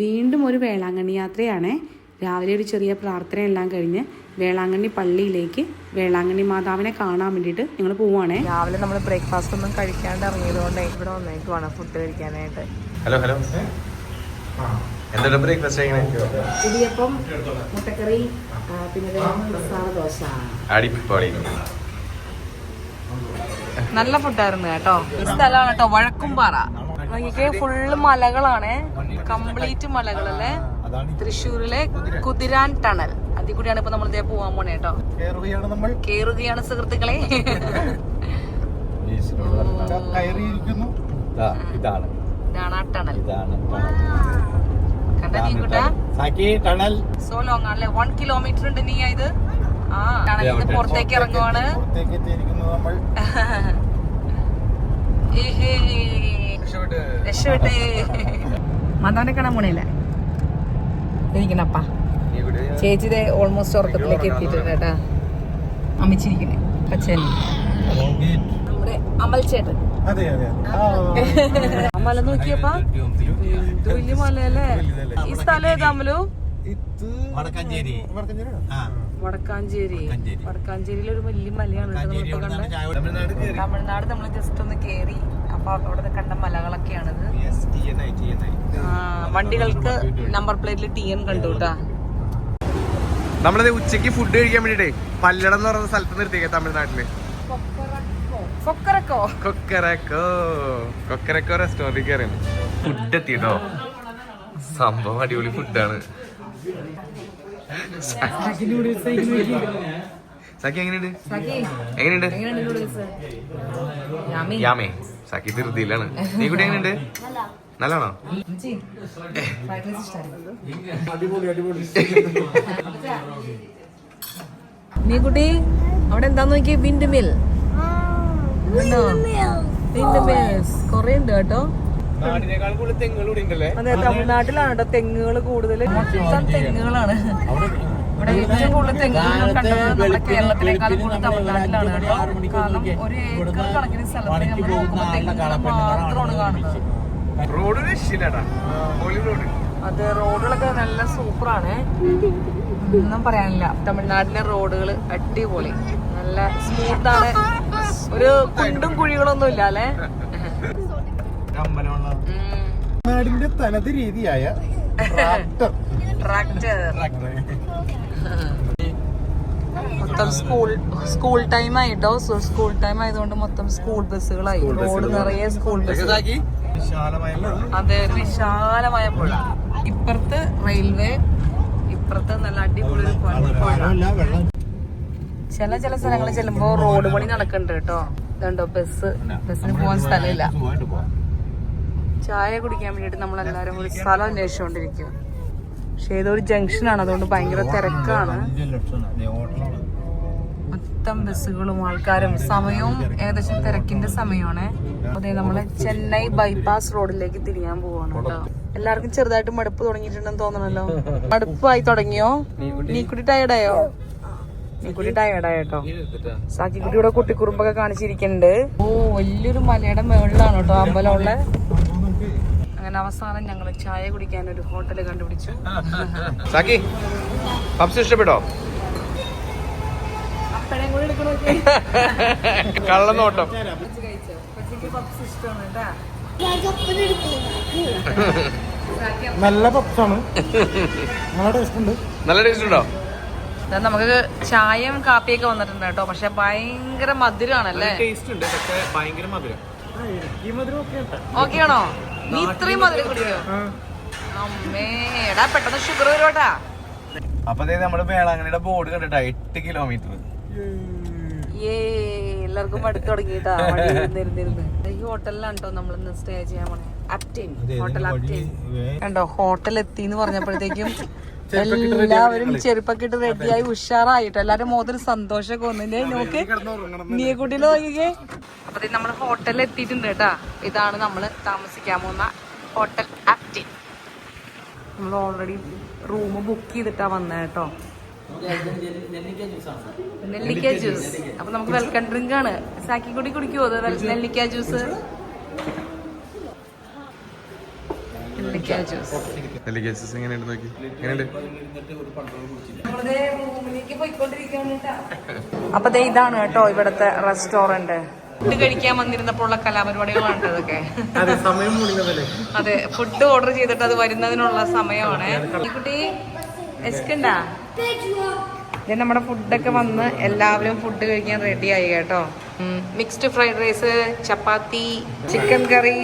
വീണ്ടും ഒരു വേളാങ്കണ്ണി യാത്രയാണ്. രാവിലെ ഒരു ചെറിയ പ്രാർത്ഥനയെല്ലാം കഴിഞ്ഞ് വേളാങ്കണ്ണി പള്ളിയിലേക്ക് വേളാങ്കണ്ണി മാതാവിനെ കാണാൻ വേണ്ടിയിട്ട് നിങ്ങൾ പോവുകയാണേ രാവിലെ നമ്മൾ ബ്രേക്ക്ഫാസ്റ്റ് ഒന്നും കഴിക്കാണ്ട് ഇറങ്ങിയതുകൊണ്ട് ഇവിടെ വന്നേക്കുവാണ് ഫുഡ് കഴിക്കാനായിട്ട്. Hello hello. എന്താണ് ബ്രേക്ക്ഫാസ്റ്റ് എങ്ങനെ ഇടിയപ്പം മുട്ടക്കറി പിന്നെ മസാല ദോശ. അടിപൊളി നല്ല ഫുഡായിരുന്നു കേട്ടോ. ഈ സ്ഥലമാണ് കേട്ടോ വഴക്കുംപാറ. നോക്കിക്കേ ഫുള്ള് മലകളാണ്. കംപ്ലീറ്റ് മലകളല്ലേ? തൃശ്ശൂരിലെ കുതിരാൻ ടണൽ. അതിൽ കൂടിയാണ് ഇപ്പൊ നമ്മൾ ഇതേ പോവാൻ പോണേ കേട്ടോ. കേറുകയാണ് സുഹൃത്തുക്കളെ. ഇതാണ്. ഇതാണ് ആ ടണൽ. ഇതാണ് കണ്ട നീ കൂട്ടാ സാക്കി ടണൽ. സോ ലോങ് ആണല്ലേ? വൺ കിലോമീറ്റർ ഉണ്ട് നീ ഇത്? ആ ടണലിൽ നിന്ന് പുറത്തേക്ക് ഇറങ്ങുവാണ്. പുറത്തേക്ക് എത്തിയിരിക്കുന്നു നമ്മൾ. ഏഹേ. രക്ഷപ്പെട്ടേ മാതാവിനെ കാണാൻ പോണില്ലേ. ഇരിക്കണപ്പാ. ചേച്ചി ഇതേ ഓൾമോസ്റ്റ് ഉറക്കത്തിലേക്ക് എത്തിയിട്ടുണ്ട് കേട്ടാ. അമ്മിച്ചിരിക്കണേ. അച്ഛൻ. നമ്മുടെ അമൽ ചേട്ടൻ. അതെ അതെ ആ മല നോക്കിയപ്പാ. വലിയ മലയല്ലേ? ഈ സ്ഥലം ഏതാ അമലു? വടക്കാഞ്ചേരി. വടക്കാഞ്ചേരി. വടക്കാഞ്ചേരി. വടക്കാഞ്ചേരിയിൽ ഒരു വലിയ മലയാണ്. തമിഴ്നാട് നമ്മൾ ജസ്റ്റ് ഒന്ന് കേറി. അപ്പൊ അവിടെ കണ്ട മലകളൊക്കെയാണിത്. വണ്ടികൾക്ക് നമ്പർ പ്ലേറ്റിൽ ടി എൻ കണ്ടു കേട്ടാ നമ്മളത് ഉച്ചയ്ക്ക് ഫുഡ് കഴിക്കാൻ വേണ്ടിട്ടേ പല്ലടം എന്ന് പറയുന്ന സ്ഥലത്ത് നിർത്തിയേക്ക തമിഴ്നാട്ടിൽ. കൊക്കറക്കോ. കയറിയാണ് ഫുഡ് എത്തിട്ടോ സംഭവം അടിപൊളി ഫുഡാണ് സഖി എങ്ങനെയുണ്ട്? എങ്ങനെയുണ്ട്? നൂഡിൽസ് യാമി യാമേ സാക്കി ധൃതിയിലാണ് നീ കുട്ടി എങ്ങനെയുണ്ട്? നല്ലതാണോ? നീ കുട്ടി അവിടെ എന്താ നോക്കിയ? വിൻഡ് മിൽ വിൻഡ് മിൽസ് കൊറേ ഉണ്ട് കേട്ടോ. അതെ തമിഴ്നാട്ടിലാണ് കേട്ടോ തെങ്ങുകൾ കൂടുതൽ തെങ്ങുകളാണ്. ഇവിടെ ഏറ്റവും കൂടുതൽ തെങ്ങുകൾ കണ്ടത് നമ്മുടെ കേരളത്തിനേക്കാൾ കൂടുതൽ തമിഴ്നാട്ടിലാണ് കാരണം ഒരു ഏക്കർ കണക്കിന് സ്ഥലത്ത് നമ്മൾ നോക്കുമ്പോൾ തെങ്ങുകൾ മാത്രമാണ് കാണുന്നത്. അത് റോഡുകളൊക്കെ നല്ല സൂപ്പറാണ്. ഒന്നും പറയാനില്ല. തമിഴ്നാട്ടിലെ റോഡുകൾ അടിപൊളി. നല്ല സ്മൂത്താണ്. ഒരു കുണ്ടും കുഴികളൊന്നും ഇല്ല അല്ലേ തനത് രീതിയായ ട്രാക്ടർ. ട്രാക്ടർ. മൊത്തം സ്കൂൾ സ്കൂൾ ടൈം ആയിട്ടോ? സ്കൂൾ ടൈം ആയതുകൊണ്ട് മൊത്തം സ്കൂൾ ബസ്സുകളായി റോഡ് നിറയെ സ്കൂൾ ബസ് അതെ വിശാലമായ പുഴ ഇപ്പുറത്ത് റെയിൽവേ ഇപ്പുറത്ത് നല്ല അടിപൊളി ഒരു പുഴ വെള്ളം ചില ചില സ്ഥലങ്ങളിൽ ചെല്ലുമ്പോ റോഡ് പണി നടക്കുന്നുണ്ട് കേട്ടോ. ഇതുണ്ടോ ബസ് ബസ്സിന് പോകാൻ സ്ഥലമില്ല. ചായ കുടിക്കാൻ വേണ്ടിട്ട് നമ്മൾ എല്ലാരും ഒരു സ്ഥലം അന്വേഷിച്ചുകൊണ്ടിരിക്കും പക്ഷെ ഏതൊരു ആണ്. അതുകൊണ്ട് ഭയങ്കര തിരക്കാണ്. മൊത്തം ബസ്സുകളും ആൾക്കാരും. സമയവും ഏകദേശം തിരക്കിന്റെ സമയമാണ്. അതെ നമ്മൾ ചെന്നൈ ബൈപ്പാസ് റോഡിലേക്ക് തിരിയാൻ പോവാണ് കേട്ടോ. എല്ലാവർക്കും ചെറുതായിട്ട് മടുപ്പ് തുടങ്ങിയിട്ടുണ്ടെന്ന് തോന്നണല്ലോ. മടുപ്പായി തുടങ്ങിയോ? നീക്കുട്ടി. ടയർഡായോ നീക്കുട്ടി ടയർഡായോ കേട്ടോ? സാക്കിക്കുട്ടിയുടെ കുട്ടിക്കുറുമ്പൊക്കെ കാണിച്ചിരിക്കുന്നുണ്ട്. ഓ വലിയൊരു മലയുടെ മുകളിലാണ് കേട്ടോ അമ്പലമുള്ള അങ്ങനെ അവസാനം ഞങ്ങൾ ചായ കുടിക്കാൻ ഒരു ഹോട്ടൽ കണ്ടുപിടിച്ചു. സാക്കി പപ്സ് ഇഷ്ടപ്പെട്ടോ? കള്ളനോട്ടം നല്ല പപ്സാണ്. നല്ല ടേസ്റ്റ് ഉണ്ട്. നല്ല ടേസ്റ്റ് ഉണ്ടോ? ദാ നമുക്ക് ചായയും കാപ്പിയൊക്കെ വന്നിട്ടുണ്ട് കേട്ടോ. പക്ഷെ ഭയങ്കര മധുരമാണല്ലേ ടേസ്റ്റ് ഉണ്ട് പക്ഷെ ഭയങ്കര മധുരം. ഈ മധുരം ഒക്കെ ഉണ്ട് ഓക്കെ ആണോ? നീ ഇത്രയും മധുരം കുടിക്കോ? പെട്ടെന്ന് ഷുഗർ വരുവാട്ടാ. അപ്പൊ അതായത് നമ്മുടെ വേളാങ്കണ്ണിയുടെ ബോർഡ് കണ്ടിട്ടാ എട്ട് കിലോമീറ്റർ എല്ലാവർക്കും തുടങ്ങിട്ടാ ഈ ഹോട്ടലിലാണ് കേട്ടോ നമ്മൾ സ്റ്റേ ചെയ്യാൻ പോണേ. അപ്റ്റൈൻ ഹോട്ടൽ അപ്റ്റൈൻ കണ്ടോ ഹോട്ടൽ എത്തി എന്ന് പറഞ്ഞപ്പോഴത്തേക്കും എല്ലാവരും ചെറുപ്പക്കിട്ട് റെഡിയായി ഉഷാറായിട്ട്. എല്ലാരും മോതിരി സന്തോഷമൊക്കെ വന്നില്ലേ നോക്ക് നീക്കുട്ടിയിൽ നോക്കിക്കേ. അപ്പൊ ദേ നമ്മൾ ഹോട്ടലിൽ എത്തിയിട്ടുണ്ട് കേട്ടാ. ഇതാണ് നമ്മൾ താമസിക്കാൻ പോകുന്ന ഹോട്ടൽ ആപ്റ്റി നമ്മൾ ഓൾറെഡി റൂം ബുക്ക് ചെയ്തിട്ടാ വന്നത് കേട്ടോ. നെല്ലിക്ക ജ്യൂസ് അപ്പൊ നമുക്ക് വെൽക്കം ഡ്രിങ്ക് ആണ്. സാക്കി കൂടി കുടിക്കുമോ നെല്ലിക്ക ജ്യൂസ് എങ്ങനെയുണ്ട് നോക്കി? എങ്ങനെയുണ്ട്. അപ്പൊ ദേ ഇതാണ് കേട്ടോ ഇവിടത്തെ റെസ്റ്റോറന്റ്. ഫുഡ് കഴിക്കാൻ വന്നിരുന്നപ്പോഴുള്ള കലാപരിപാടികളാണ് ഇതൊക്കെ. അതെ ഫുഡ് ഓർഡർ ചെയ്തിട്ട് അത് വരുന്നതിനുള്ള സമയമാണ്. കുട്ടി എസ്കണ്ടാ? ഇത് നമ്മുടെ ഫുഡൊക്കെ വന്ന് എല്ലാവരും ഫുഡ് കഴിക്കാൻ റെഡി ആയി കേട്ടോ mixed fried rice chapati chicken curry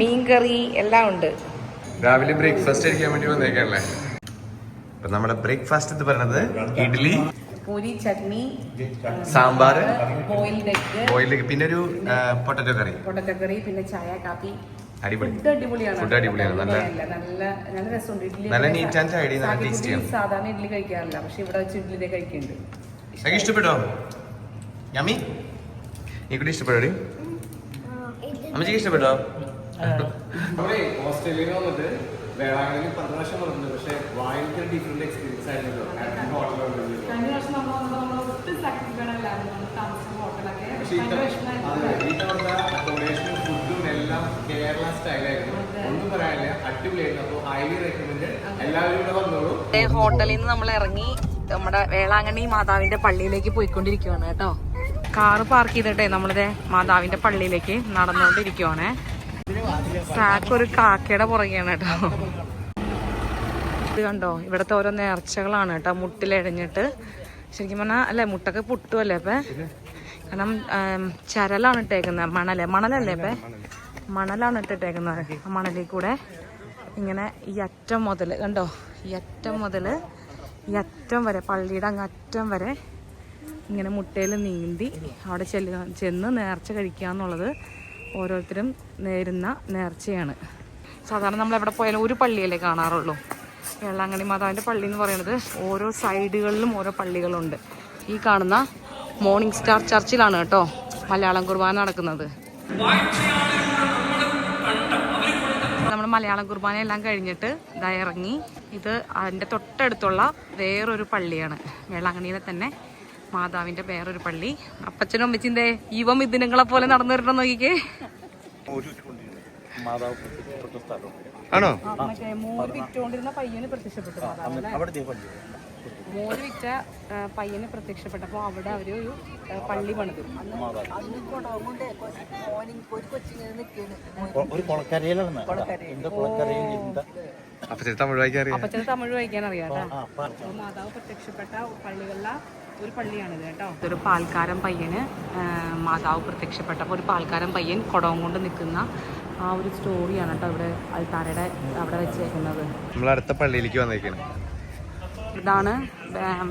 മീൻ കറി എല്ലാം ഉണ്ട്. രാവിലെ ബ്രേക്ക്ഫാസ്റ്റ് കഴിക്കാൻ വേണ്ടി വന്നേക്കല്ലേ അപ്പൊ നമ്മുടെ ബ്രേക്ക്ഫാസ്റ്റ് എന്ന് പറയുന്നത് idli puri chutney sambar boiled egg oil പിന്നെ ഒരു പൊട്ടറ്റോ കറി. പൊട്ടറ്റോ കറി പിന്നെ ചായ കാപ്പി. അടിപൊളി. ഫുഡ് അടിപൊളിയാണ്. ഫുഡ് അടിപൊളിയാണ്. നല്ല നല്ല നല്ല രസമുണ്ട്. ഇഡ്ഡലി നല്ല സാധാരണ സാധാരണ ഇഡ്ഡലി കഴിക്കാറില്ല. പക്ഷെ ഇവിടെ വെച്ച് ഇഡ്ഡലി കഴിക്കുന്നുണ്ട്. എനിക്ക് ഇഷ്ടപ്പെട്ടോ? യമ്മി നീ കൂടി ഇഷ്ടപ്പെട്ടോ അമ്മച്ചിക്ക് ഇഷ്ടപ്പെട്ടോ? നമ്മളെ ഓസ്ട്രേലിയയിൽ വന്നിട്ട് വേളാങ്കണ്ണി പത്ത് പ്രാവശ്യം വന്നിട്ടുണ്ട് പക്ഷെ ഭയങ്കര ഡിഫറെന്റ് എക്സ്പീരിയൻസ് ആയിരുന്നല്ലോ. കഴിഞ്ഞ വർഷം നമ്മൾ വന്നപ്പോൾ നമ്മൾ ഒട്ടും സാറ്റിസ്ഫൈഡ് അല്ലായിരുന്നു നമ്മൾ താമസിച്ച ഹോട്ടലൊക്കെ. ഈ തവണത്തെ അക്കോമഡേഷനും ഫുഡും എല്ലാം കേരള സ്റ്റൈലായിരുന്നു ഒന്നും പറയാനില്ല. അടിപൊളിയായിരുന്നു. അപ്പോൾ ഹൈലി റെക്കമെൻഡ് എല്ലാവരും ഇവിടെ വന്നോളൂ. ഹോട്ടലിൽ നിന്ന് നമ്മൾ ഇറങ്ങി നമ്മുടെ വേളാങ്കണ്ണി മാതാവിന്റെ പള്ളിയിലേക്ക് പോയിക്കൊണ്ടിരിക്കുവാണ് കേട്ടോ. കാറ് പാർക്ക് ചെയ്തിട്ടേ നമ്മളുടെ മാതാവിന്റെ പള്ളിയിലേക്ക് നടന്നുകൊണ്ടിരിക്കുവാണ്. സാക്ക് ഒരു കാക്കയുടെ പുറകെയാണ് കേട്ടോ. ഇത് കണ്ടോ? ഇവിടുത്തെ ഓരോ നേർച്ചകളാണ് കേട്ടോ മുട്ടിലടിഞ്ഞിട്ട് ശരിക്കും പറഞ്ഞാൽ അല്ലേ മുട്ടൊക്കെ പൊട്ടുമല്ലേ അപ്പൊ കാരണം ചരലാണ് ഇട്ടേക്കുന്നത് മണൽ മണലല്ലേ അപ്പൊ മണലാണ് ഇട്ടിട്ടേക്കുന്നത് മണലിൽ കൂടെ. ഇങ്ങനെ ഈ അറ്റം മുതൽ കണ്ടോ? ഈ അറ്റം മുതൽ ഈ അറ്റം വരെ പള്ളിയുടെ അങ്ങ് അറ്റം വരെ ഇങ്ങനെ മുട്ടയിൽ നീന്തി അവിടെ ചെല്ലുക ചെന്ന് നേർച്ച കഴിക്കുക എന്നുള്ളത് ഓരോരുത്തരും നേരുന്ന നേർച്ചയാണ്. സാധാരണ നമ്മൾ എവിടെ പോയാലും ഒരു പള്ളിയല്ലേ കാണാറുള്ളൂ. വെള്ളാങ്കണി മാതാവിന്റെ പള്ളി എന്ന് പറയുന്നത് ഓരോ സൈഡുകളിലും ഓരോ പള്ളികളുണ്ട്. ഈ കാണുന്ന മോർണിംഗ് സ്റ്റാർ ചർച്ചിലാണ് കേട്ടോ മലയാളം കുർബാന നടക്കുന്നത്. നമ്മൾ മലയാളം കുർബാന എല്ലാം കഴിഞ്ഞിട്ട് ഇറങ്ങി. ഇത് അതിന്റെ തൊട്ടടുത്തുള്ള വേറൊരു പള്ളിയാണ്. വെള്ളാങ്കണിയിലെ തന്നെ മാതാവിന്റെ വേറൊരു പള്ളി. അപ്പച്ചനും അമ്മച്ചിന്റെ യുവ മിഥുനങ്ങളെ പോലെ നടന്നു വരണം നോക്കിക്കേ. ആണോ? മോര് പയ്യന് പ്രത്യക്ഷപ്പെട്ടു വിറ്റ പയ്യന് പ്രത്യക്ഷപ്പെട്ടപ്പോൾ അവിടെ അവർ ഒരു പള്ളി പണിതു. ഒരു കൊളക്കരയിലാണ് എന്റെ കൊളക്കരയിൽ. എന്താ അപ്പൊ ചേട്ടാ തമിഴ് വായിക്കാൻ അറിയാം. അപ്പച്ചന് തമിഴ് വായിക്കാൻ അറിയാം മാതാവ് പ്രത്യക്ഷപ്പെട്ട പള്ളികളിലെ ഒരു പള്ളിയാണിത് കേട്ടോ. ഇതൊരു പാൽക്കാരൻ പയ്യന് മാതാവ് പ്രത്യക്ഷപ്പെട്ടപ്പോൾ ഒരു പാൽക്കാരൻ പയ്യൻ കുടവും കൊണ്ട് നിൽക്കുന്ന ആ ഒരു സ്റ്റോറിയാണ് കേട്ടോ ഇവിടെ അൽത്താരയുടെ അവിടെ വെച്ചേക്കുന്നത്. നമ്മൾ അടുത്ത പള്ളിയിലേക്ക് വന്നേക്കാണ് ഇതാണ്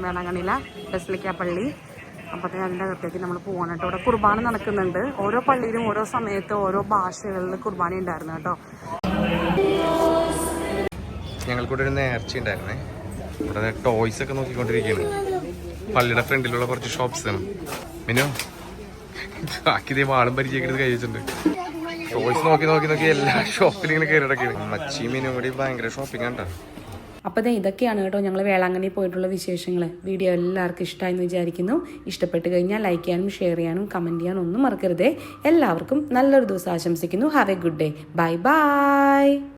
വേണങ്ങണില ബസ്ലിക്ക പള്ളി. അപ്പോഴത്തേക്ക് അതിന്റെ അകത്തേക്ക് നമ്മൾ പോകണം കേട്ടോ. ഇവിടെ കുർബാന നടക്കുന്നുണ്ട്. ഓരോ പള്ളിയിലും ഓരോ സമയത്ത് ഓരോ ഭാഷകളിൽ കുർബാന ഉണ്ടായിരുന്നു കേട്ടോ. ഞങ്ങൾക്കൂടെ ഒരു നേർച്ച ഉണ്ടായിരുന്നേ ഇവിടെ ടോയ്സ് ഒക്കെ നോക്കിക്കൊണ്ടിരിക്കുകയാണ്. പള്ളിയുടെ ഫ്രണ്ടിലുള്ള കുറച്ച് ഷോപ്സ് ആണ്. മിനു ബാക്കി വാളും പരിചയക്കെടുത്ത് കൈ വെച്ചിട്ടുണ്ട്. ചോയ്സ് നോക്കി നോക്കി നോക്കി എല്ലാ ഷോപ്പിലും ഇങ്ങനെ കയറി മച്ചി മിനും കൂടി ഭയങ്കര ഷോപ്പിംഗ് കണ്ടോ അപ്പോൾ ദേ ഇതൊക്കെയാണ് കേട്ടോ ഞങ്ങൾ വേളാങ്കണ്ണി പോയിട്ടുള്ള വിശേഷങ്ങൾ വീഡിയോ എല്ലാവർക്കും ഇഷ്ടമായെന്ന് വിചാരിക്കുന്നു. ഇഷ്ടപ്പെട്ട് കഴിഞ്ഞാൽ ലൈക്ക് ചെയ്യാനും ഷെയർ ചെയ്യാനും കമന്റ് ചെയ്യാനും ഒന്നും മറക്കരുതേ. എല്ലാവർക്കും നല്ലൊരു ദിവസം ആശംസിക്കുന്നു. Have a good day bye bye